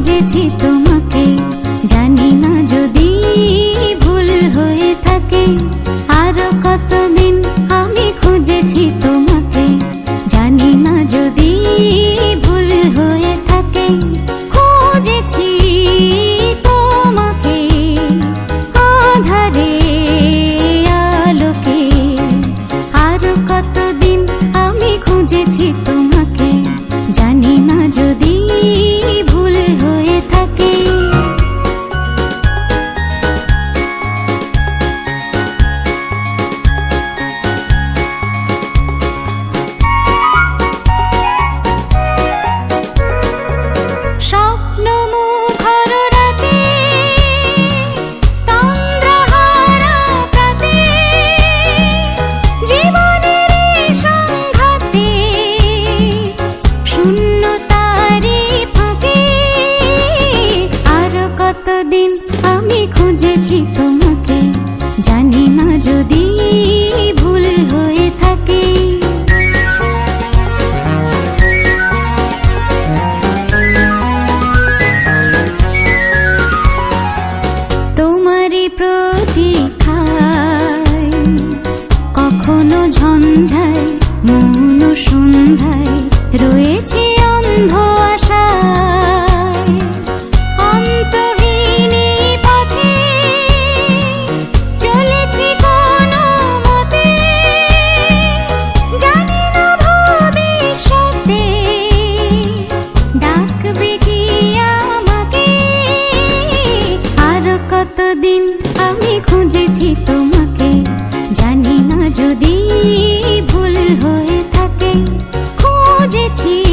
আমি খুঁজেছি যদি ভুল হয়ে থাকে। তোমারই কখনো ঝঞ্ঝায় মন সন্ধ্যায় রয়েছে অন্ধ ভেবেছি তোমাকে। জানি না যদি ভুল হয়ে থাকে খুঁজেছি